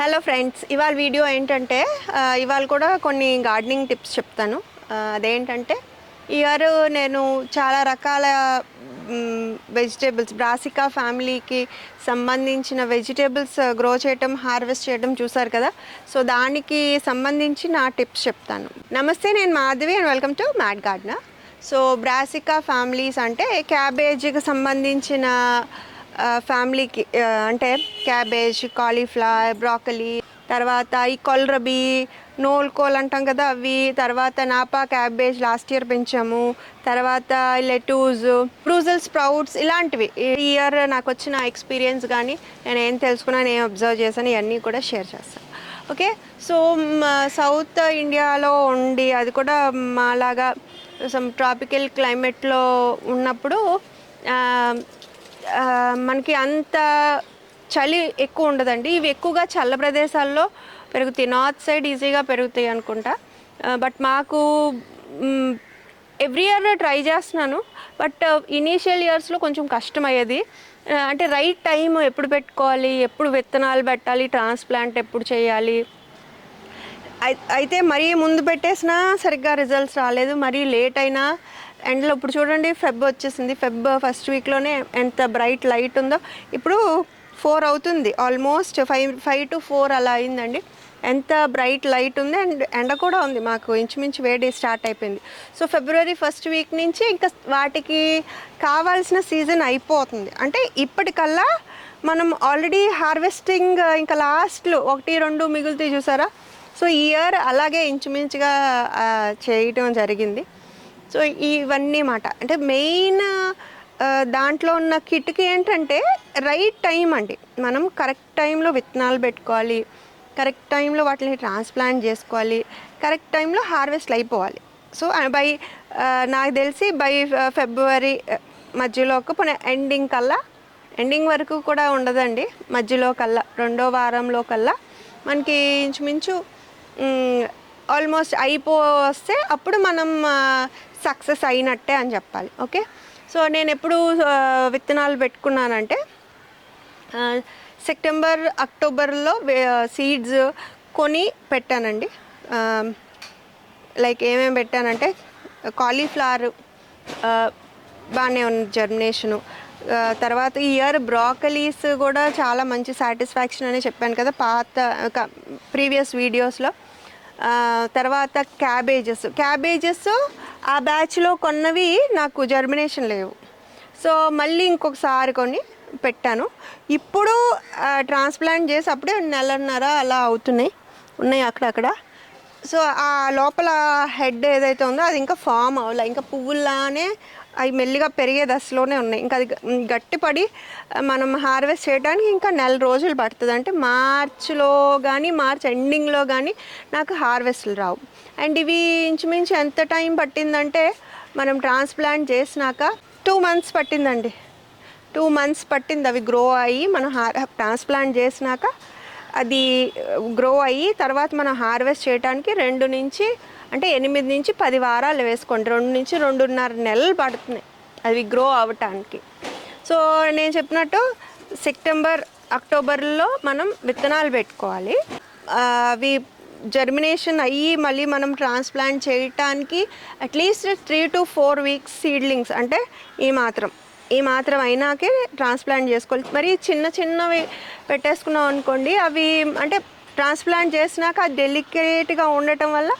Hello friends ఇవాళ video ఏంటంటే ఇవాళ కూడా కొన్ని గార్డెనింగ్ టిప్స్ చెప్తాను. అదేంటంటే ఇయర్ నేను చాలా రకాల వెజిటేబుల్స్ బ్రాసికా ఫ్యామిలీకి సంబంధించిన వెజిటేబుల్స్ గ్రో చేయటం హార్వెస్ట్ చేయడం చూసారు కదా? సో దానికి సంబంధించి నా టిప్స్ చెప్తాను. నమస్తే నేను Madhavi and welcome to mat gardener so brassica families అంటే క్యాబేజీకి సంబంధించిన ఫ్యామిలీకి అంటే క్యాబేజ్ కాలీఫ్లవర్ బ్రాకలీ తర్వాత ఈ కొల్రబీ నోల్ కోల్ అంటాం కదా అవి తర్వాత నాపా క్యాబేజ్ లాస్ట్ ఇయర్ పెంచాము తర్వాత లెటూస్ బ్రూజల్ స్ప్రౌట్స్ ఇలాంటివి. ఈ ఇయర్ నాకు వచ్చిన ఎక్స్పీరియన్స్ కానీ నేను ఏం తెలుసుకున్నాను ఏం అబ్జర్వ్ చేశాను ఇవన్నీ కూడా షేర్ చేస్తాను ఓకే? సో సౌత్ ఇండియాలో ఉండి అది కూడా మాలాగా సమ్ ట్రాపికల్ క్లైమేట్లో ఉన్నప్పుడు మనకి అంత చలి ఎక్కువ ఉండదండి. ఇవి ఎక్కువగా చల్ల ప్రదేశాల్లో పెరుగుతాయి. నార్త్ సైడ్ ఈజీగా పెరుగుతాయి అనుకుంటా. బట్ మాకు ఎవ్రీ ఇయర్ ట్రై చేస్తున్నాను. బట్ ఇనీషియల్ ఇయర్స్లో కొంచెం కష్టం అయ్యేది అంటే రైట్ టైం ఎప్పుడు పెట్టుకోవాలి ఎప్పుడు విత్తనాలు పెట్టాలి ట్రాన్స్ప్లాంట్ ఎప్పుడు చేయాలి. అయితే మరీ ముందు పెట్టేసినా సరిగ్గా రిజల్ట్స్ రాలేదు. మరీ లేట్ అయినా ఎండ్లో ఇప్పుడు చూడండి ఫెబ్ వచ్చేసింది. ఫెబ్ ఫస్ట్ వీక్లోనే ఎంత బ్రైట్ లైట్ ఉందో ఇప్పుడు ఫోర్ అవుతుంది. Almost five five to four అలా అయిందండి. ఎంత బ్రైట్ లైట్ ఉంది అండ్ ఎండ కూడా ఉంది మాకు. ఇంచుమించు వేడి స్టార్ట్ అయిపోయింది. సో ఫిబ్రవరి ఫస్ట్ వీక్ నుంచి ఇంకా వాటికి కావాల్సిన సీజన్ అయిపోతుంది. అంటే ఇప్పటికల్లా మనం ఆల్రెడీ హార్వెస్టింగ్ ఇంకా లాస్ట్లో ఒకటి రెండు మిగులుతాయి చూసారా? సో ఈ ఇయర్ అలాగే ఇంచుమించుగా చేయటం జరిగింది. సో ఇవన్నీ మాట. అంటే మెయిన్ దాంట్లో ఉన్న కిట్కి ఏంటంటే రైట్ టైం అండి. మనం కరెక్ట్ టైంలో విత్తనాలు పెట్టుకోవాలి. కరెక్ట్ టైంలో వాటిని ట్రాన్స్ప్లాంట్ చేసుకోవాలి. కరెక్ట్ టైంలో హార్వెస్ట్ అయిపోవాలి. సో బై నాకు తెలిసి బై ఫిబ్రవరి మధ్యలో ఒక ఎండింగ్ కల్లా ఎండింగ్ వరకు కూడా ఉండదండి. మధ్యలో కల్లా రెండో వారంలో కల్లా మనకి ఇంచుమించు ఆల్మోస్ట్ అయిపో వస్తే అప్పుడు మనం సక్సెస్ అయినట్టే అని చెప్పాలి ఓకే? సో నేను ఎప్పుడు విత్తనాలు పెట్టుకున్నానంటే సెప్టెంబర్ అక్టోబర్లో సీడ్స్ కొని పెట్టానండి. లైక్ ఏమేమి పెట్టానంటే కాలీఫ్లవర్ బాగానే ఉంది జర్మినేషను తర్వాత ఈ ఇయర్ బ్రాకలీస్ కూడా చాలా మంచి సాటిస్ఫాక్షన్ అని చెప్పాను కదా పాత ప్రీవియస్ వీడియోస్లో. తర్వాత క్యాబేజెస్ క్యాబేజెస్ ఆ బ్యాచ్లో కొన్నవి నాకు జర్మినేషన్ లేవు. సో మళ్ళీ ఇంకొకసారి కొన్ని పెట్టాను. ఇప్పుడు ట్రాన్స్ప్లాంట్ చేసి అప్పుడే నెలన్నర అలా అవుతున్నాయి. ఉన్నాయి అక్కడక్కడ. సో ఆ లోపల హెడ్ ఏదైతే ఉందో అది ఇంకా ఫామ్ అవ్వాలి. ఇంకా పువ్వుల్లానే అవి మెల్లిగా పెరిగే దశలోనే ఉన్నాయి. ఇంకా అది గట్టిపడి మనం హార్వెస్ట్ చేయడానికి ఇంకా నెల రోజులు పడుతుంది. అంటే మార్చ్లో కానీ మార్చ్ ఎండింగ్లో కానీ నాకు హార్వెస్ట్లు రావు. అండ్ ఇవి ఇంచుమించు ఎంత టైం పట్టిందంటే మనం ట్రాన్స్ప్లాంట్ చేసినాక టూ మంత్స్ పట్టిందండి. టూ మంత్స్ పట్టింది. అవి గ్రో అయ్యి మనం హార్ ట్రాన్స్ప్లాంట్ చేసినాక అది గ్రో అయ్యి తర్వాత మనం హార్వెస్ట్ చేయడానికి రెండు నుంచి అంటే ఎనిమిది నుంచి పది వారాలు వేసుకోండి. రెండు నుంచి రెండున్నర నెలలు పడుతున్నాయి అవి గ్రో అవ్వటానికి సో నేను చెప్పినట్టు సెప్టెంబర్ అక్టోబర్లో మనం విత్తనాలు పెట్టుకోవాలి. అవి జర్మినేషన్ అయ్యి మళ్ళీ మనం ట్రాన్స్ప్లాంట్ చేయటానికి at least three to four weeks seedlings అంటే ఈ మాత్రం. ఈ మాత్రం అయినాకే ట్రాన్స్ప్లాంట్ చేసుకోవాలి. మరి చిన్న చిన్నవి పెట్టేసుకున్నాం అనుకోండి అవి అంటే ట్రాన్స్ప్లాంట్ చేసినాక అది డెలికేట్గా ఉండటం వల్ల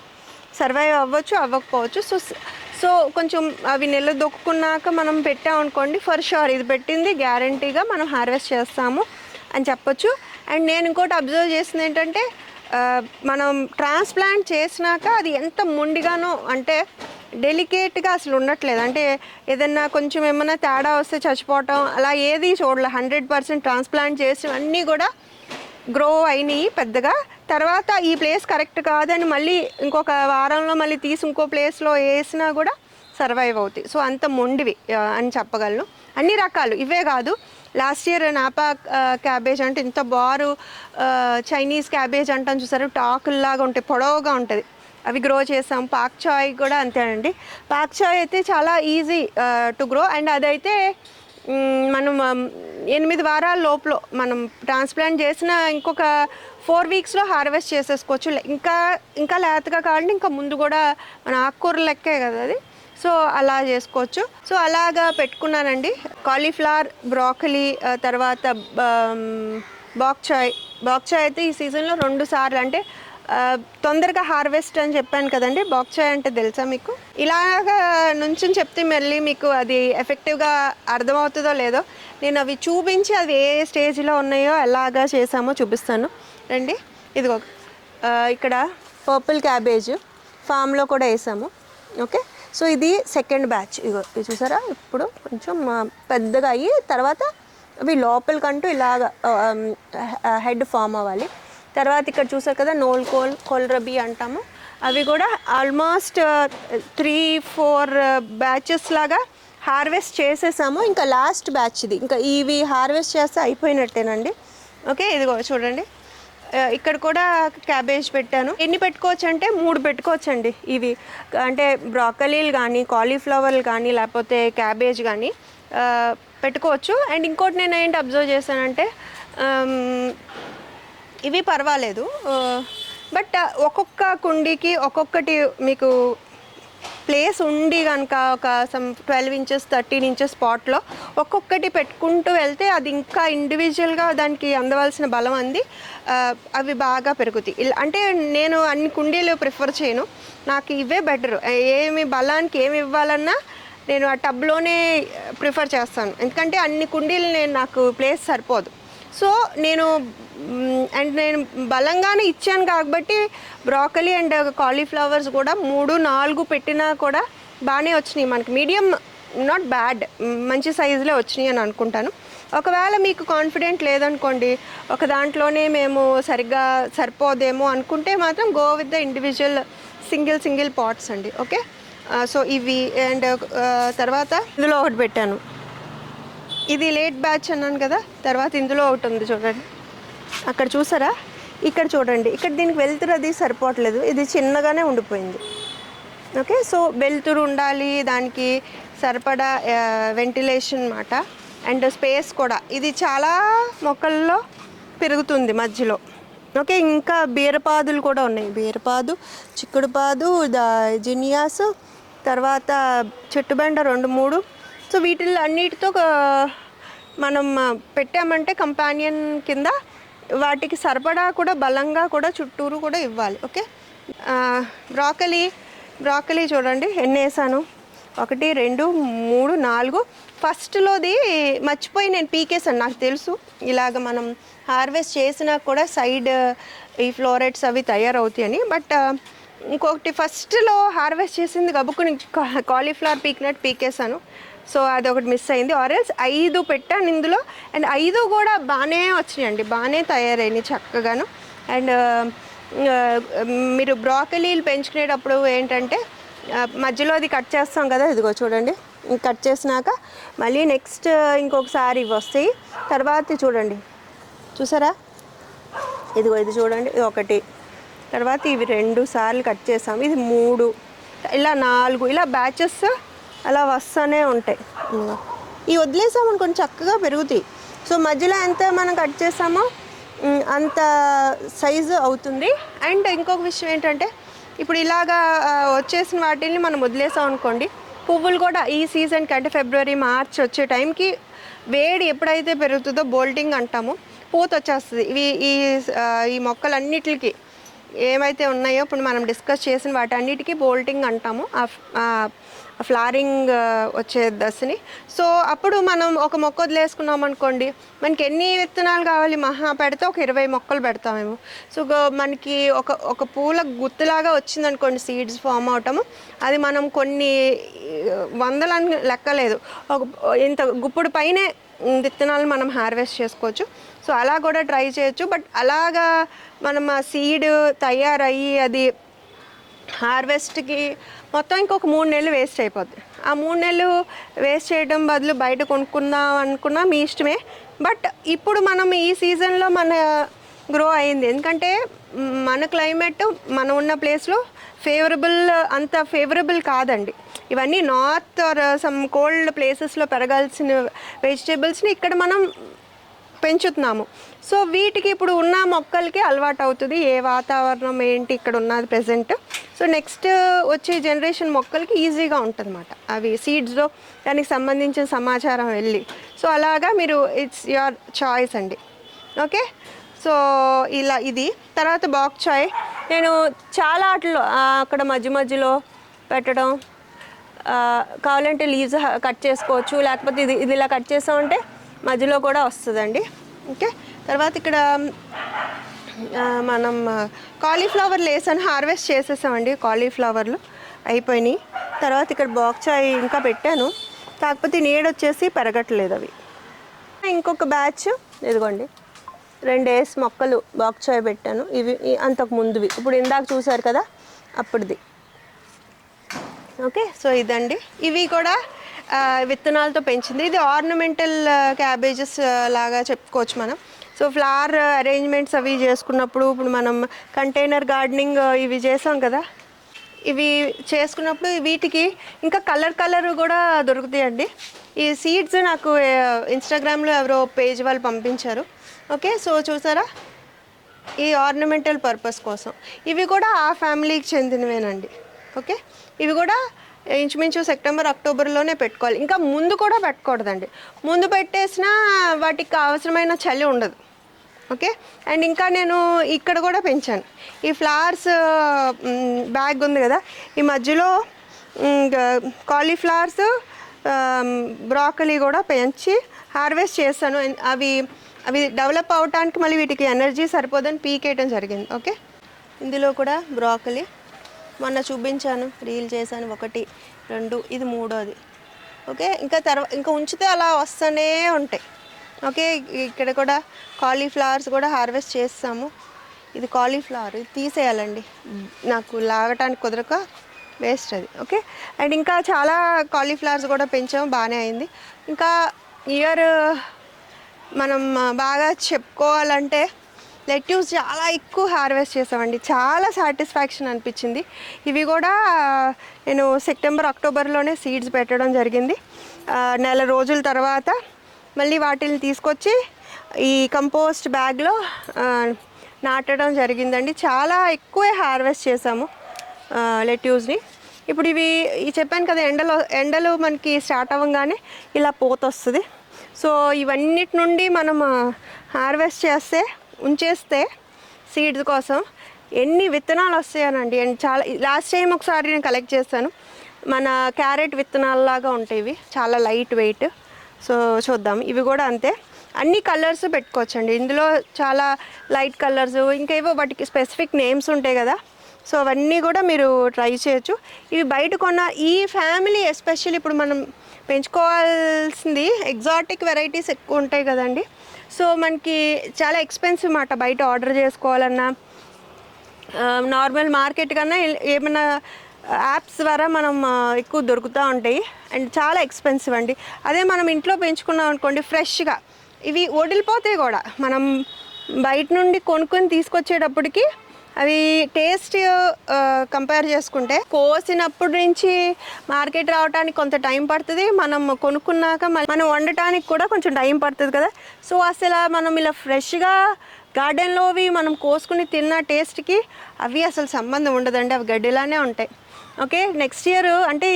సర్వైవ్ అవ్వచ్చు అవ్వకపోవచ్చు. సో సో కొంచెం అవి నిలదొక్కున్నాక మనం పెట్టామనుకోండి ఫర్ షూర్ ఇది పెట్టింది గ్యారంటీగా మనం హార్వెస్ట్ చేస్తాము అని చెప్పొచ్చు. అండ్ నేను ఇంకోటి అబ్జర్వ్ చేసింది ఏంటంటే మనం ట్రాన్స్ప్లాంట్ చేసినాక అది ఎంత మొండిగానో అంటే డెలికేట్గా అసలు ఉండట్లేదు. అంటే ఏదన్నా కొంచెం ఏమైనా తేడా వస్తే చచ్చిపోవటం అలా ఏది చూడలే. హండ్రెడ్ పర్సెంట్ ట్రాన్స్ప్లాంట్ చేసినవన్నీ కూడా గ్రో అయినాయి పెద్దగా. తర్వాత ఈ ప్లేస్ కరెక్ట్ కాదని మళ్ళీ ఇంకొక వారంలో మళ్ళీ తీసి ఇంకో ప్లేస్లో వేసినా కూడా సర్వైవ్ అవుతాయి. సో అంత మొండివి అని చెప్పగలను. అన్ని రకాలు ఇవే కాదు. లాస్ట్ ఇయర్ నాపా క్యాబేజ్ అంటే ఇంత బారు చైనీస్ క్యాబేజ్ అంటాం చూసారు టాకుల్లాగా ఉంటాయి పొడవుగా ఉంటుంది. అవి గ్రో చేసాం. పాక్ చాయ్ కూడా అంతేనండి పాక్ చాయ్ అయితే చాలా ఈజీ టు గ్రో అండ్ అదైతే మనం ఎనిమిది వారాల లోపల మనం ట్రాన్స్ప్లాంట్ చేసిన ఇంకొక ఫోర్ వీక్స్లో హార్వెస్ట్ చేసేసుకోవచ్చు. లే- ఇంకా ఇంకా లేతగా కావాలంటే ఇంకా ముందు కూడా మన ఆకుకూర లెక్కే కదా అది. సో అలా చేసుకోవచ్చు. సో అలాగా పెట్టుకున్నానండి. కాలీఫ్లవర్ బ్రాకలీ తర్వాత బాక్చాయ్ బాక్చాయ్ అయితే ఈ సీజన్లో రెండు సార్లు. అంటే తొందరగా హార్వెస్ట్ అని చెప్పాను కదండి బాక్చాయ్ అంటే తెలుసా మీకు? ఇలాగా నుంచి చెప్తే మళ్ళీ మీకు అది ఎఫెక్టివ్గా అర్థమవుతుందో లేదో నేను అవి చూపించి అది ఏ స్టేజ్లో ఉన్నాయో ఎలాగా చేసామో చూపిస్తాను. రండి ఇదిగో ఇక్కడ పర్పుల్ క్యాబేజ్ ఫామ్లో కూడా వేసాము ఓకే? సో ఇది సెకండ్ బ్యాచ్. ఇగో ఇది చూసారా? ఇప్పుడు కొంచెం పెద్దగా అయ్యి తర్వాత అవి లోపలికంటూ ఇలాగ హెడ్ ఫామ్ అవ్వాలి. తర్వాత ఇక్కడ చూసారు కదా నోల్ కోల్ కొల్రబీ అంటాము. అవి కూడా ఆల్మోస్ట్ త్రీ ఫోర్ బ్యాచెస్ లాగా హార్వెస్ట్ చేసేసాము. ఇంకా లాస్ట్ బ్యాచ్ ఇది. ఇంకా ఇవి హార్వెస్ట్ చేస్తే అయిపోయినట్టేనండి. ఓకే ఇదిగో చూడండి. Uh, ఇక్కడ కూడా క్యాబేజ్ పెట్టాను. ఎన్ని పెట్టుకోవచ్చు అంటే మూడు పెట్టుకోవచ్చు అండి ఇవి. అంటే బ్రాకలీలు కానీ కాలీఫ్లవర్లు కానీ లేకపోతే క్యాబేజ్ కానీ uh, పెట్టుకోవచ్చు. అండ్ ఇంకోటి నేను ఏంటి అబ్జర్వ్ చేశానంటే um, ఇవి పర్వాలేదు బట్ ఒక్కొక్క కుండీకి ఒక్కొక్కటి మీకు ప్లేస్ ఉండి కనుక ఒక some twelve inches thirteen inches స్పాట్లో ఒక్కొక్కటి పెట్టుకుంటూ వెళ్తే అది ఇంకా ఇండివిజువల్గా దానికి అందవలసిన బలం అంది అవి బాగా పెరుగుతాయి. ఇలా అంటే నేను అన్ని కుండీలు ప్రిఫర్ చేయను. నాకు ఇవే బెటర్. ఏమి బలానికి ఏమి ఇవ్వాలన్నా నేను ఆ టబ్లోనే ప్రిఫర్ చేస్తాను. ఎందుకంటే అన్ని కుండీలు నేను నాకు ప్లేస్ సరిపోదు. సో నేను అండ్ నేను బలంగానే ఇచ్చాను కాబట్టి బ్రాకలీ అండ్ కాలీఫ్లవర్స్ కూడా మూడు నాలుగు పెట్టినా కూడా బాగానే వచ్చినాయి మనకి. మీడియం నాట్ బ్యాడ్ మంచి సైజులో వచ్చినాయి అని అనుకుంటాను. ఒకవేళ మీకు కాన్ఫిడెంట్ లేదనుకోండి ఒక దాంట్లోనే మేము సరిగ్గా సరిపోదేమో అనుకుంటే మాత్రం go with the individual single single pots అండి ఓకే? సో ఇవి అండ్ తర్వాత ఇందులో ఒకటి పెట్టాను. ఇది లేట్ బ్యాచ్ అన్నాను కదా తర్వాత ఇందులో ఒకటి ఉంది చూడండి. అక్కడ చూసారా? ఇక్కడ చూడండి. ఇక్కడ దీనికి వెళ్తురు అది సరిపోవట్లేదు. ఇది చిన్నగానే ఉండిపోయింది. ఓకే? సో వెలుతురు ఉండాలి దానికి సరిపడా వెంటిలేషన్ మాట అండ్ స్పేస్ కూడా. ఇది చాలా మొక్కల్లో పెరుగుతుంది మధ్యలో. ఓకే? ఇంకా బీరపాదులు కూడా ఉన్నాయి. బీరపాదు చిక్కుడుపాదు ద- జినియాస్ తర్వాత చెట్టుబెండ రెండు మూడు సో వీటిల్లో అన్నిటితో మనం పెట్టామంటే కంపానియన్ కింద వాటికి సరిపడా కూడా బలంగా కూడా చుట్టూరు కూడా ఇవ్వాలి ఓకే? బ్రాకలీ బ్రాకలీ చూడండి ఎన్ని వేసాను ఒకటి రెండు మూడు నాలుగు. ఫస్ట్లోది మర్చిపోయి నేను పీకేసాను నాకు తెలుసు. ఇలాగ మనం హార్వెస్ట్ చేసినా కూడా సైడ్ ఈ ఫ్లోరైడ్స్ అవి తయారవుతాయని. బట్ ఇంకొకటి ఫస్ట్లో హార్వెస్ట్ చేసింది గబుక్కుని కాలీఫ్లవర్ పీకినట్టు పీకేసాను సో అదొకటి మిస్ అయింది. ఆరెల్స్ ఐదు పెట్టాను ఇందులో. అండ్ ఐదు కూడా బాగానే వచ్చినాయండి. బాగానే తయారైనాయి చక్కగాను. అండ్ మీరు బ్రాకలీలు పెంచుకునేటప్పుడు ఏంటంటే మధ్యలో అది కట్ చేస్తాం కదా ఇదిగో చూడండి. కట్ చేసినాక మళ్ళీ నెక్స్ట్ ఇంకొకసారి ఇవి వస్తాయి. తర్వాత చూడండి. చూసారా? ఇదిగో ఇది చూడండి. ఇది ఒకటి. తర్వాత ఇవి రెండు సార్లు కట్ చేసాం ఇది మూడు. ఇలా నాలుగు. ఇలా బ్యాచెస్ అలా వస్తూనే ఉంటాయి. ఈ ఇవి వదిలేసాం అనుకోండి చక్కగా పెరుగుతాయి. సో మధ్యలో ఎంత మనం కట్ చేసామో అంత సైజు అవుతుంది. అండ్ ఇంకొక విషయం ఏంటంటే ఇప్పుడు ఇలాగా వచ్చేసిన వాటిని మనం వదిలేసాం అనుకోండి పువ్వులు కూడా ఈ సీజన్కి అంటే ఫిబ్రవరి మార్చ్ వచ్చే టైంకి వేడి ఎప్పుడైతే పెరుగుతుందో బోల్టింగ్ అంటాము పూత వచ్చేస్తుంది. ఇవి ఈ ఈ మొక్కలన్నిటికి ఏమైతే ఉన్నాయో ఇప్పుడు మనం డిస్కస్ చేసిన వాటన్నిటికీ బోల్టింగ్ అంటాము. ఫ్లారింగ్ వచ్చే దశని. సో అప్పుడు మనం ఒక మొక్క వదిలేసుకున్నాం అనుకోండి మనకి ఎన్ని విత్తనాలు కావాలి మహా పెడితే ఒక ఇరవై మొక్కలు పెడతామేమో సో మనకి ఒక ఒక పూల గుత్తులాగా వచ్చిందనుకోండి సీడ్స్ ఫామ్ అవటము అది మనం కొన్ని వందలని లెక్కలేదు. ఒక ఇంత గుప్పుడు పైనే విత్తనాలు మనం హార్వెస్ట్ చేసుకోవచ్చు. సో అలా కూడా ట్రై చేయొచ్చు. బట్ అలాగా మనం ఆ సీడ్ తయారయ్యి అది హార్వెస్ట్కి మొత్తం ఇంకొక మూడు నెలలు వేస్ట్ అయిపోద్ది. ఆ మూడు నెలలు వేస్ట్ చేయడం బదులు బయట కొనుక్కుందాం అనుకున్నా మీ ఇష్టమే. బట్ ఇప్పుడు మనం ఈ సీజన్లో మన గ్రో అయింది. ఎందుకంటే మన క్లైమేట్ మనం ఉన్న ప్లేస్లో ఫేవరబుల్ అంత ఫేవరబుల్ కాదండి. ఇవన్నీ నార్త్ ఆర్ సమ్ కోల్డ్ ప్లేసెస్లో పెరగాల్సిన వెజిటేబుల్స్ని ఇక్కడ మనం పెంచుతున్నాము. సో వీటికి ఇప్పుడు ఉన్న మొక్కలకి అలవాటు అవుతుంది ఏ వాతావరణం ఏంటి ఇక్కడ ఉన్నది ప్రజెంట్ సో నెక్స్ట్ వచ్చే జనరేషన్ మొక్కలకి ఈజీగా ఉంటుందన్నమాట. అవి సీడ్స్లో దానికి సంబంధించిన సమాచారం వెళ్ళి. సో అలాగా మీరు ఇట్స్ యువర్ చాయిస్ అండి. ఓకే సో ఇలా ఇది. తర్వాత బాక్ చాయ్. నేను చాలా ఆటలు అక్కడ మధ్య మధ్యలో పెట్టడం కావాలంటే లీవ్స్ కట్ చేసుకోవచ్చు. లేకపోతే ఇది ఇది ఇలా కట్ చేసామంటే మధ్యలో కూడా వస్తుందండి. ఓకే తర్వాత ఇక్కడ మనం కాలీఫ్లవర్ లేసాను హార్వెస్ట్ చేసేసామండి కాలీఫ్లవర్లు అయిపోయినాయి. తర్వాత ఇక్కడ బాక్చాయ్ ఇంకా పెట్టాను. కాకపోతే నీడ వచ్చేసి పెరగట్లేదు అవి. ఇంకొక బ్యాచ్ ఇదిగోండి రెండు వేసి మొక్కలు బాక్చాయ్ పెట్టాను. ఇవి అంతకు ముందువి. ఇప్పుడు ఇందాక చూసారు కదా అప్పుడుది. ఓకే సో ఇదండి. ఇవి కూడా విత్తనాలతో పెంచింది. ఇది ఆర్నమెంటల్ క్యాబేజెస్ లాగా చెప్పుకోవచ్చు మనం. సో ఫ్లవర్ అరేంజ్మెంట్స్ అవి చేసుకున్నప్పుడు ఇప్పుడు మనం కంటైనర్ గార్డెనింగ్ ఇవి చేసాం కదా? ఇవి చేసుకున్నప్పుడు వీటికి ఇంకా కలర్ కలర్ కూడా దొరుకుతాయండి. ఈ సీడ్స్ నాకు ఇన్స్టాగ్రామ్లో ఎవరో పేజ్ వాళ్ళు పంపించారు. ఓకే సో చూసారా? ఈ ఆర్నమెంటల్ పర్పస్ కోసం. ఇవి కూడా ఆ ఫ్యామిలీకి చెందినవేనండి. ఓకే ఇవి కూడా ఇంచుమించు సెప్టెంబర్ అక్టోబర్లోనే పెట్టుకోవాలి. ఇంకా ముందు కూడా పెట్టకూడదండి. ముందు పెట్టేసినా వాటికి అవసరమైన చలి ఉండదు. ఓకే? అండ్ ఇంకా నేను ఇక్కడ కూడా పెంచాను. ఈ ఫ్లవర్స్ బ్యాగ్ ఉంది కదా? ఈ మధ్యలో కాలీఫ్లవర్స్ బ్రాకలీ కూడా పెంచి హార్వెస్ట్ చేస్తాను అవి అవి డెవలప్ అవటానికి మళ్ళీ వీటికి ఎనర్జీ సరిపోదని పీకేయటం జరిగింది. ఓకే? ఇందులో కూడా బ్రాకలీ. మొన్న చూపించాను రీల్ చేశాను. ఒకటి రెండు ఇది మూడోది. ఓకే? ఇంకా తర్వాత ఇంకా ఉంచితే అలా వస్తూనే ఉంటాయి. ఓకే ఇక్కడ కూడా కాలీఫ్లవర్స్ కూడా హార్వెస్ట్ చేస్తాము. ఇది కాలీఫ్లవర్ ఇది తీసేయాలండి. నాకు లాగటానికి కుదరక వేస్ట్ అది ఓకే? అండ్ ఇంకా చాలా కాలీఫ్లవర్స్ కూడా పెంచాము బాగానే అయింది. ఇంకా ఇయర్ మనం బాగా చెప్పుకోవాలంటే లెట్యూస్ చాలా ఎక్కువ హార్వెస్ట్ చేసామండి. చాలా సాటిస్ఫాక్షన్ అనిపించింది. ఇవి కూడా నేను సెప్టెంబర్ అక్టోబర్లోనే సీడ్స్ పెట్టడం జరిగింది. నెల రోజుల తర్వాత మళ్ళీ వాటిని తీసుకొచ్చి ఈ కంపోస్ట్ బ్యాగ్లో నాటడం జరిగిందండి. చాలా ఎక్కువే హార్వెస్ట్ చేసాము లెట్యూస్ని. ఇప్పుడు ఇవి ఈ చెప్పాను కదా ఎండలో ఎండలు మనకి స్టార్ట్ అవ్వగానే ఇలా పోత వస్తుంది సో ఇవన్నిటి నుండి మనం హార్వెస్ట్ చేస్తే ఉంచేస్తే సీడ్స్ కోసం ఎన్ని విత్తనాలు వస్తాయనండి. అండ్ చాలా లాస్ట్ టైం ఒకసారి నేను కలెక్ట్ చేశాను. మన క్యారెట్ విత్తనాలలాగా ఉంటాయి ఇవి చాలా లైట్ వెయిట్. సో చూద్దాం. ఇవి కూడా అంతే. అన్ని కలర్స్ పెట్టుకోవచ్చండి. ఇందులో చాలా లైట్ కలర్స్ ఇంకేవో వాటికి స్పెసిఫిక్ నేమ్స్ ఉంటాయి కదా. సో అవన్నీ కూడా మీరు ట్రై చేయొచ్చు. ఇవి బయట కొన్న ఈ ఫ్యామిలీ ఎస్పెషల్లీ ఇప్పుడు మనం పెంచుకోవాల్సింది ఎగ్జాటిక్ వెరైటీస్ ఎక్కువ ఉంటాయి కదండి. సో మనకి చాలా ఎక్స్పెన్సివ్ మాట బయట ఆర్డర్ చేసుకోవాలన్నా. నార్మల్ మార్కెట్ కన్నా ఏమన్నా ఏమైనా యాప్స్ ద్వారా మనం ఎక్కువ దొరుకుతూ ఉంటాయి. అండ్ చాలా ఎక్స్పెన్సివ్ అండి. అదే మనం ఇంట్లో పెంచుకున్నాం అనుకోండి ఫ్రెష్గా. ఇవి వదిలిపోతాయి కూడా. మనం బయట నుండి కొనుక్కొని తీసుకొచ్చేటప్పటికి అవి టేస్ట్ కంపేర్ చేసుకుంటే కోసినప్పటి నుంచి మార్కెట్ రావడానికి కొంత టైం పడుతుంది. మనం కొనుక్కున్నాక మనం వండటానికి కూడా కొంచెం టైం పడుతుంది కదా. సో అసలు మనం ఇలా ఫ్రెష్గా గార్డెన్లోవి మనం కోసుకుని తిన్న టేస్ట్కి అవి అసలు సంబంధం ఉండదండి. అవి గడ్డిలానే ఉంటాయి. ఓకే నెక్స్ట్ ఇయర్ అంటే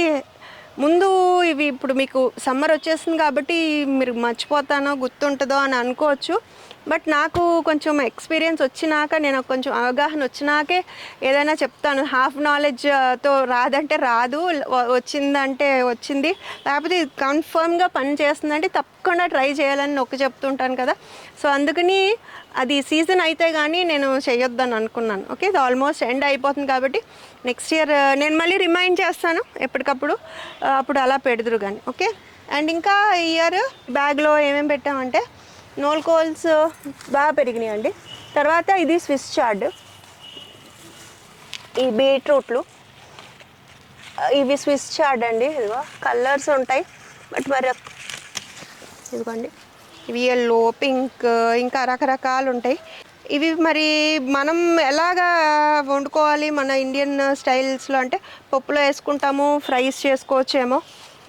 ముందు ఇవి ఇప్పుడు మీకు సమ్మర్ వచ్చేస్తుంది కాబట్టి మీరు మర్చిపోతానో గుర్తుంటుందో అని అనుకోవచ్చు. బట్ నాకు కొంచెం ఎక్స్పీరియన్స్ వచ్చినాక నేను కొంచెం అవగాహన వచ్చినాకే ఏదైనా చెప్తాను. హాఫ్ నాలెడ్జ్తో రాదంటే రాదు వచ్చిందంటే వచ్చింది. లేకపోతే ఇది కన్ఫర్మ్గా పని చేస్తుందంటే తప్పకుండా ట్రై చేయాలని నొక్కి చెప్తుంటాను కదా. సో అందుకని అది సీజన్ అయితే కానీ నేను చేయొద్దని అనుకున్నాను. ఓకే ఇది ఆల్మోస్ట్ ఎండ్ అయిపోతుంది కాబట్టి నెక్స్ట్ ఇయర్ నేను మళ్ళీ రిమైండ్ చేస్తాను ఎప్పటికప్పుడు. అప్పుడు అలా పెడదురు కానీ ఓకే? అండ్ ఇంకా ఇయర్ బ్యాగ్లో ఏమేమి పెట్టామంటే నోల్ కోల్స్ బాగా పెరిగినాయి అండి తర్వాత ఇది స్విస్ చార్డ్. ఈ బీట్రూట్లు. ఇవి స్విస్ చార్డ్ అండి ఇదిగో. కలర్స్ ఉంటాయి బట్ మరి ఇదిగోండి. ఇవి ఎల్లో పింక్ ఇంకా రకరకాలు ఉంటాయి. ఇవి మరి మనం ఎలాగా వండుకోవాలి మన ఇండియన్ స్టైల్స్లో అంటే పప్పులో వేసుకుంటాము ఫ్రైస్ చేసుకోవచ్చేమో.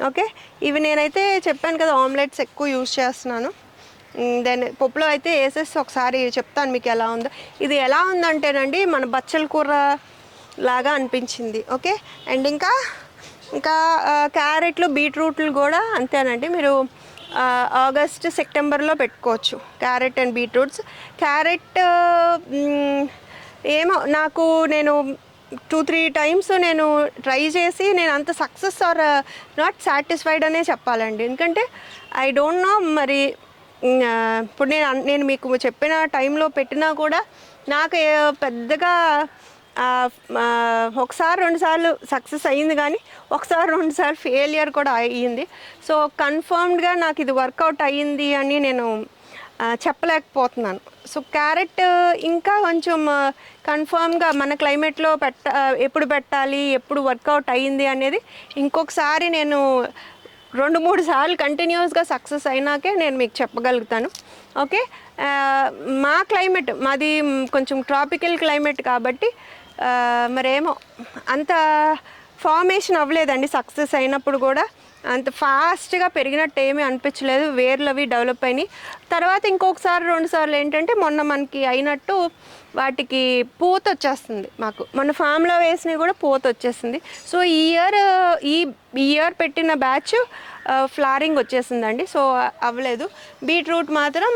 ఓకే ఇవి నేనైతే చెప్పాను కదా ఆమ్లెట్స్ ఎక్కువ యూజ్ చేస్తున్నాను. దెన్ పప్పులో అయితే వేసేసి ఒకసారి చెప్తాను మీకు ఎలా ఉందో. ఇది ఎలా ఉందంటేనండి మన బచ్చల కూర లాగా అనిపించింది. ఓకే అండ్ ఇంకా ఇంకా క్యారెట్లు బీట్రూట్లు కూడా అంతేనండి. మీరు ఆగస్ట్ సెప్టెంబర్లో పెట్టుకోవచ్చు. Carrot and beetroots. క్యారెట్ ఏమో నాకు నేను టూ త్రీ టైమ్స్ నేను ట్రై చేసి నేను అంత సక్సెస్ ఆర్ నాట్ సాటిస్ఫైడ్ అనే చెప్పాలండి. ఎందుకంటే ఐ డోంట్ నో మరి ఇప్పుడు నేను నేను మీకు చెప్పిన టైంలో పెట్టినా కూడా నాకు పెద్దగా ఒకసారి రెండుసార్లు సక్సెస్ అయ్యింది కానీ ఒకసారి రెండుసార్లు ఫెయిలియర్ కూడా అయ్యింది. సో కన్ఫర్మ్డ్గా నాకు ఇది వర్కౌట్ అయ్యింది అని నేను చెప్పలేకపోతున్నాను. సో క్యారెట్ ఇంకా కొంచెం కన్ఫర్మ్గా మన క్లైమేట్లో పెట్ట ఎప్పుడు పెట్టాలి ఎప్పుడు వర్కౌట్ అయ్యింది అనేది ఇంకొకసారి నేను రెండు మూడు సార్లు కంటిన్యూస్గా సక్సెస్ అయినాకే నేను మీకు చెప్పగలుగుతాను. ఓకే? మా క్లైమేట్ మాది కొంచెం ట్రాపికల్ క్లైమేట్ కాబట్టి మరేమో అంత ఫార్మేషన్ అవ్వలేదండి సక్సెస్ అయినప్పుడు కూడా. అంత ఫాస్ట్గా పెరిగినట్టు ఏమీ అనిపించలేదు వేర్లు అవి డెవలప్ అయినాయి. తర్వాత ఇంకొకసారి రెండు సార్లు ఏంటంటే మొన్న మనకి అయినట్టు వాటికి పూత వచ్చేస్తుంది మాకు. మన ఫామ్లో వేసినవి కూడా పూత వచ్చేసింది. సో ఈ ఇయర్ ఈ ఈ ఇయర్ పెట్టిన బ్యాచ్ ఫ్లారింగ్ వచ్చేసిందండి. సో అవ్వలేదు. బీట్రూట్ మాత్రం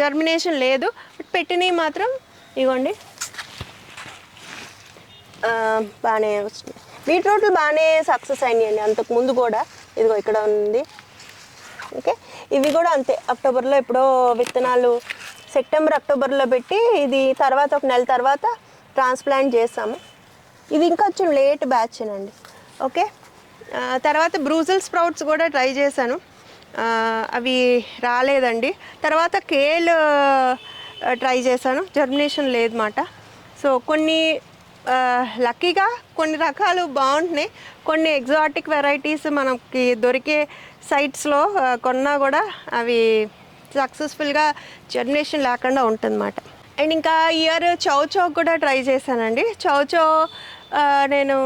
జర్మినేషన్ లేదు. బట్ పెట్టినవి మాత్రం ఇగోండి. బాగానే వస్తుంది. బీట్రూట్లు బాగానే సక్సెస్ అయినాయండి అంతకు ముందు కూడా. ఇదిగో ఇక్కడ ఉంది. ఓకే? ఇవి కూడా అంతే. అక్టోబర్లో ఎప్పుడో విత్తనాలు సెప్టెంబర్ అక్టోబర్లో పెట్టి ఇది తర్వాత ఒక నెల తర్వాత ట్రాన్స్ప్లాంట్ చేసాము ఇది ఇంకా కొంచెం లేట్ బ్యాచ్ అండి ఓకే తర్వాత బ్రూజల్ స్ప్రౌట్స్ కూడా ట్రై చేశాను. అవి రాలేదండి. తర్వాత కేల్ ట్రై చేశాను. జర్మినేషన్ లేదన్నమాట. సో కొన్ని లక్కీగా కొన్ని రకాలు బాగుంటున్నాయి. కొన్ని ఎగ్జాటిక్ వెరైటీస్ మనకి దొరికే సైట్స్లో కొన్నా కూడా అవి సక్సెస్ఫుల్గా జర్మినేషన్ లేకుండా ఉంటుందన్నమాట. అండ్ ఇంకా ఇయర్ చౌచో కూడా ట్రై చేశానండి. చౌచో నేను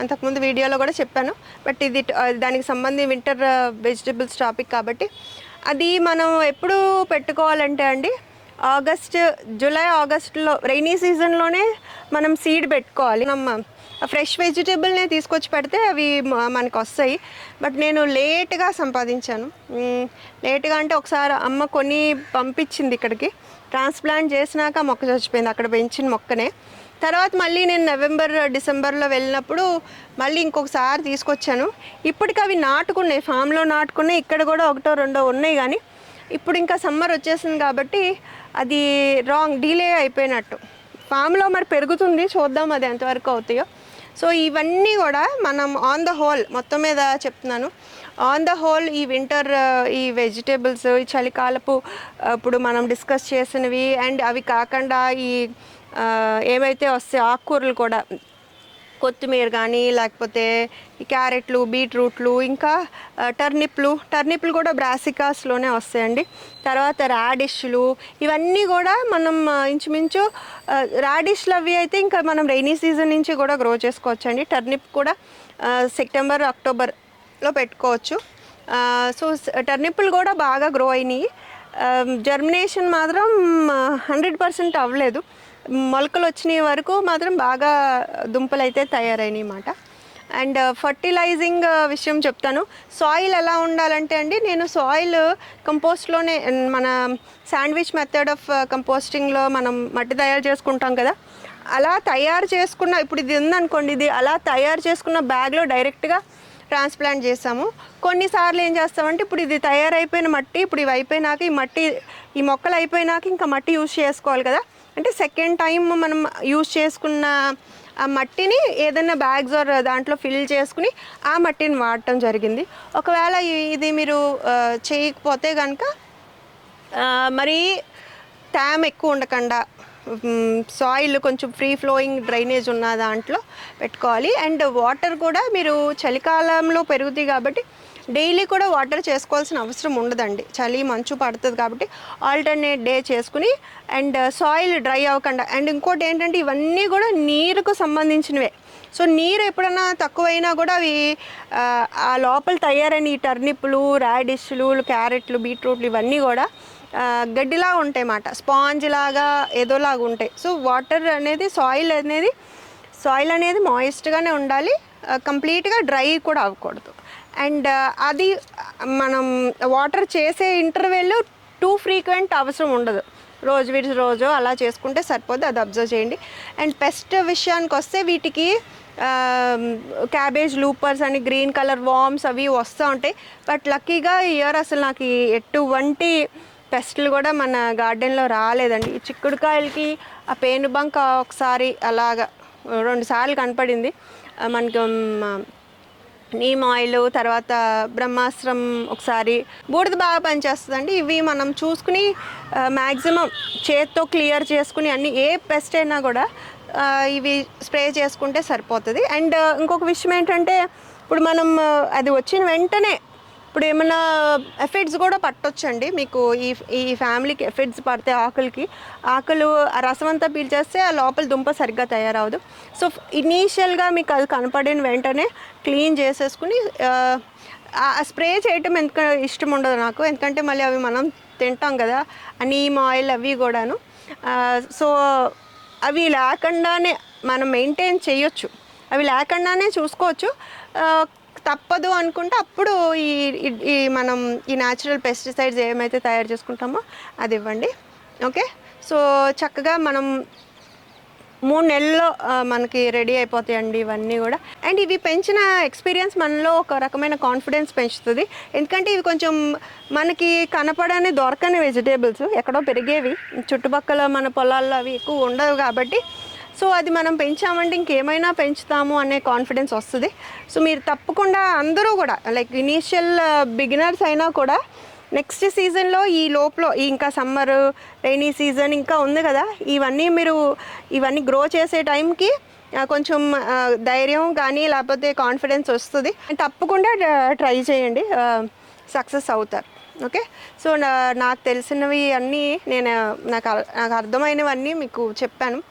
అంతకుముందు వీడియోలో కూడా చెప్పాను. బట్ ఇది దానికి సంబంధించి వింటర్ వెజిటబుల్స్ టాపిక్ కాబట్టి. అది మనం ఎప్పుడు పెట్టుకోవాలంటే అండి ఆగస్ట్ జూలై ఆగస్ట్లో రైనీ సీజన్లోనే మనం సీడ్ పెట్టుకోవాలి. మనం ఫ్రెష్ వెజిటేబుల్నే తీసుకొచ్చి పెడితే అవి మనకు వస్తాయి. బట్ నేను లేట్గా సంపాదించాను. లేట్గా అంటే ఒకసారి అమ్మ కొని పంపించింది ఇక్కడికి. ట్రాన్స్ప్లాంట్ చేసినాక మొక్క చచ్చిపోయింది. అక్కడ పెంచిన మొక్కనే. తర్వాత మళ్ళీ నేను నవంబర్ డిసెంబర్లో వెళ్ళినప్పుడు మళ్ళీ ఇంకొకసారి తీసుకొచ్చాను. ఇప్పటికి అవి నాటుకున్నాయి. ఫామ్లో నాటుకున్నాయి. ఇక్కడ కూడా ఒకటో రెండో ఉన్నాయి కానీ ఇప్పుడు ఇంకా సమ్మర్ వచ్చేసింది కాబట్టి అది రాంగ్ డిలే అయిపోయినట్టు. ఫామ్లో మరి పెరుగుతుంది చూద్దాం అది ఎంతవరకు అవుతాయో. సో ఇవన్నీ కూడా మనం ఆన్ ద హోల్ మొత్తం మీద చెప్తున్నాను. ఆన్ ద హోల్ ఈ వింటర్ ఈ వెజిటేబుల్స్ ఈ చలికాలపు ఇప్పుడు మనం డిస్కస్ చేసినవి అండ్ అవి కాకుండా ఈ ఏమైతే వస్తాయో ఆకుకూరలు కూడా కొత్తిమీర కానీ లేకపోతే క్యారెట్లు బీట్రూట్లు ఇంకా టర్నిప్లు టర్నిప్లు కూడా బ్రాసికాస్లోనే వస్తాయండి. తర్వాత రాడిష్లు ఇవన్నీ కూడా మనం ఇంచుమించు రాడిష్లు అవి అయితే ఇంకా మనం రైనీ సీజన్ నుంచి కూడా గ్రో చేసుకోవచ్చండి. టర్నిప్ కూడా సెప్టెంబర్ అక్టోబర్లో పెట్టుకోవచ్చు. సో టర్నిప్లు కూడా బాగా గ్రో అయినాయి. జర్మినేషన్ మాత్రం హండ్రెడ్ పర్సెంట్ అవ్వలేదు. మొలకలు వచ్చినాయి వరకు మాత్రం బాగా దుంపలు అయితే తయారైనాయి అన్నమాట. అండ్ uh, ఫర్టిలైజింగ్ uh, విషయం చెప్తాను. సాయిల్ ఎలా ఉండాలంటే అండి నేను సాయిల్ కంపోస్ట్లోనే మన శాండ్విచ్ మెథడ్ ఆఫ్ కంపోస్టింగ్లో మనం మట్టి తయారు చేసుకుంటాం కదా. అలా తయారు చేసుకున్న ఇప్పుడు ఇది ఉందనుకోండి ఇది అలా తయారు చేసుకున్న బ్యాగ్లో డైరెక్ట్గా ట్రాన్స్ప్లాంట్ చేసాము కొన్నిసార్లు ఏం చేస్తామంటే ఇప్పుడు ఇది తయారైపోయిన మట్టి ఇప్పుడు ఇవి అయిపోయినాక ఈ మట్టి ఈ మొక్కలు అయిపోయినాక ఇంకా మట్టి యూజ్ చేసుకోవాలి కదా. అంటే సెకండ్ టైం మనం యూజ్ చేసుకున్న ఆ మట్టిని ఏదైనా బ్యాగ్స్ ఆర్ దాంట్లో ఫిల్ చేసుకుని ఆ మట్టిని వాడటం జరిగింది. ఒకవేళ ఇది మీరు చేయకపోతే కనుక మరి ట్యామ్ ఎక్కువ ఉండకుండా సాయిల్ కొంచెం ఫ్రీ ఫ్లోయింగ్ డ్రైనేజ్ ఉన్న దాంట్లో పెట్టుకోవాలి. అండ్ వాటర్ కూడా మీరు చలికాలంలో పెరుగుతాయి కాబట్టి డైలీ కూడా వాటర్ చేసుకోవాల్సిన అవసరం ఉండదండి. చలి మంచు పడుతుంది కాబట్టి ఆల్టర్నేట్ డే చేసుకుని అండ్ సాయిల్ డ్రై అవ్వకుండా అండ్ ఇంకోటి ఏంటంటే ఇవన్నీ కూడా నీరుకు సంబంధించినవే. సో నీరు ఎప్పుడైనా తక్కువైనా కూడా అవి ఆ, లోపల తయారైన ఈ టర్నిప్లు రాడిష్లు క్యారెట్లు బీట్రూట్లు ఇవన్నీ కూడా గడ్డిలా ఉంటాయి అన్నమాట స్పాంజ్ లాగా ఏదోలాగా ఉంటాయి. సో వాటర్ అనేది సాయిల్ అనేది సాయిల్ అనేది మాయిస్ట్గానే ఉండాలి. కంప్లీట్గా డ్రై కూడా అవ్వకూడదు. అండ్ అది మనం వాటర్ చేసే ఇంటర్వెల్ టూ ఫ్రీక్వెంట్ అవసరం ఉండదు. రోజు విడిచి రోజు అలా చేసుకుంటే సరిపోద్ది అది అబ్జర్వ్ చేయండి. అండ్ పెస్ట్ విషయానికి వస్తే వీటికి క్యాబేజ్ లూపర్స్ అని గ్రీన్ కలర్ వామ్స్ అవి వస్తూ ఉంటాయి. బట్ లక్కీగా ఇయర్ అసలు నాకు ఎటువంటి పెస్ట్లు కూడా మన గార్డెన్లో రాలేదండి. ఈ చిక్కుడుకాయలకి ఆ పేనుబంక ఒకసారి అలాగా రెండు సార్లు కనపడింది. మనకు మనకి నీమ్ ఆయిల్ తర్వాత బ్రహ్మాస్త్రం ఒకసారి. బూడిద బాగా పనిచేస్తుందండి. ఇవి మనం చూసుకుని మ్యాక్సిమం చేత్తో క్లియర్ చేసుకుని అన్ని ఏ పెస్ట్ అయినా కూడా ఇవి స్ప్రే చేసుకుంటే సరిపోతుంది. అండ్ ఇంకొక విషయం ఏంటంటే ఇప్పుడు మనం అది వచ్చిన వెంటనే ఇప్పుడు ఏమైనా ఎఫెక్ట్స్ కూడా పట్టొచ్చండి? మీకు ఈ ఈ ఫ్యామిలీకి ఎఫెక్ట్స్ పడితే ఆకులకి ఆకులు ఆ రసం అంతా పీల్చేస్తే ఆ లోపల దుంప సరిగ్గా తయారవదు. సో ఇనీషియల్గా మీకు అది కనపడిన వెంటనే క్లీన్ చేసేసుకుని స్ప్రే చేయటం ఎందుకు ఇష్టం ఉండదు నాకు. ఎందుకంటే మళ్ళీ అవి మనం తింటాం కదా నీమ్ ఆయిల్ అవి కూడాను. సో అవి లేకుండానే మనం మెయింటైన్ చేయొచ్చు. అవి లేకుండానే చూసుకోవచ్చు. మనకు తప్పదు అనుకుంటే అప్పుడు ఈ ఈ- మనం ఈ న్యాచురల్ పెస్టిసైడ్స్ ఏమైతే తయారు చేసుకుంటామో అది ఇవ్వండి. ఓకే సో చక్కగా మనం మూడు నెలల్లో మనకి రెడీ అయిపోతాయండి ఇవన్నీ కూడా. అండ్ ఇవి పెంచిన ఎక్స్పీరియన్స్ మనలో ఒక రకమైన కాన్ఫిడెన్స్ పెంచుతుంది. ఎందుకంటే ఇవి కొంచెం మనకి కనపడని దొరకని వెజిటేబుల్స్ ఎక్కడో పెరిగేవి. చుట్టుపక్కల మన పొలాల్లో అవి ఎక్కువ ఉండవు కాబట్టి సో అది మనం పెంచామంటే ఇంకేమైనా పెంచుతాము అనే కాన్ఫిడెన్స్ వస్తుంది. సో మీరు తప్పకుండా అందరూ కూడా లైక్ ఇనీషియల్ బిగినర్స్ అయినా కూడా నెక్స్ట్ సీజన్లో ఈ లోపల ఇంకా సమ్మర్ రైనీ సీజన్ ఇంకా ఉంది కదా ఇవన్నీ మీరు ఇవన్నీ గ్రో చేసే టైంకి uh, కొంచెం uh, ధైర్యం కానీ లేకపోతే కాన్ఫిడెన్స్ వస్తుంది. తప్పకుండా uh, ట్రై చేయండి సక్సెస్ అవుతారు. ఓకే సో నా- నాకు తెలిసినవి అన్నీ నేను నాకు అర్- నాకు అర్థమైనవన్నీ మీకు చెప్పాను.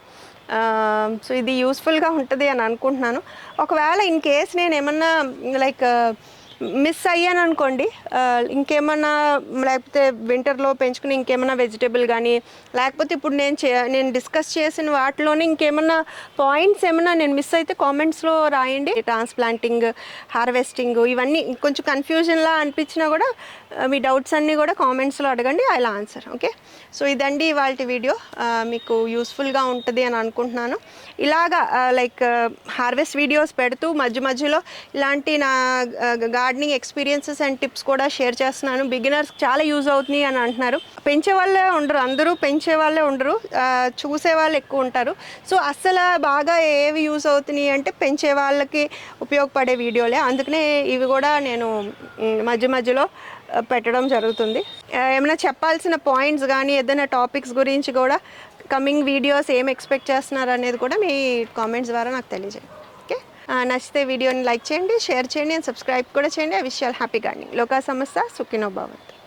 సో ఇది యూస్ఫుల్గా ఉంటుంది అని అనుకుంటున్నాను. ఒకవేళ ఇన్ కేస్ నేను ఏమన్నా లైక్ మిస్ అయ్యాను అనుకోండి ఇంకేమన్నా లేకపోతే వింటర్లో పెంచుకుని ఇంకేమన్నా వెజిటేబుల్ కానీ లేకపోతే ఇప్పుడు నేను చే నేను డిస్కస్ చేసిన వాటిలోనే ఇంకేమన్నా పాయింట్స్ ఏమన్నా నేను మిస్ అయితే కామెంట్స్లో రాయండి. ట్రాన్స్ప్లాంటింగ్ హార్వెస్టింగ్ ఇవన్నీ కొంచెం కన్ఫ్యూజన్లా అనిపించినా కూడా Uh, మీ డౌట్స్ అన్నీ కూడా కామెంట్స్లో అడగండి ఐ ఆన్సర్ ఓకే సో ఇదండి ఇవాళ వీడియో uh, మీకు యూస్ఫుల్గా ఉంటుంది అని అనుకుంటున్నాను. ఇలాగా లైక్ హార్వెస్ట్ వీడియోస్ పెడుతూ మధ్య మధ్యలో ఇలాంటి నా గార్డెనింగ్ ఎక్స్పీరియన్సెస్ అండ్ టిప్స్ కూడా షేర్ చేస్తున్నాను. బిగినర్స్ చాలా యూజ్ అవుతుంది అని అంటున్నారు. పెంచే వాళ్ళే ఉండరు అందరూ పెంచే వాళ్ళే ఉండరు uh, చూసే వాళ్ళు ఎక్కువ ఉంటారు. సో అస్సలు బాగా ఏవి యూజ్ అవుతున్నాయి అంటే పెంచే వాళ్ళకి ఉపయోగపడే వీడియోలే అందుకనే ఇవి కూడా నేను మధ్య మధ్యలో పెట్టడం జరుగుతుంది. ఏమైనా చెప్పాల్సిన పాయింట్స్ కానీ ఏదైనా టాపిక్స్ గురించి కూడా కమింగ్ వీడియోస్ ఏం ఎక్స్పెక్ట్ చేస్తున్నారు అనేది కూడా మీ కామెంట్స్ ద్వారా నాకు తెలియజేయండి. ఓకే? నచ్చితే వీడియోని లైక్ చేయండి షేర్ చేయండి అండ్ సబ్స్క్రైబ్ కూడా చేయండి. ఆ విషయాలు హ్యాపీ గార్డెనింగ్. లోకా సంస్థ సుఖినో భవంతు.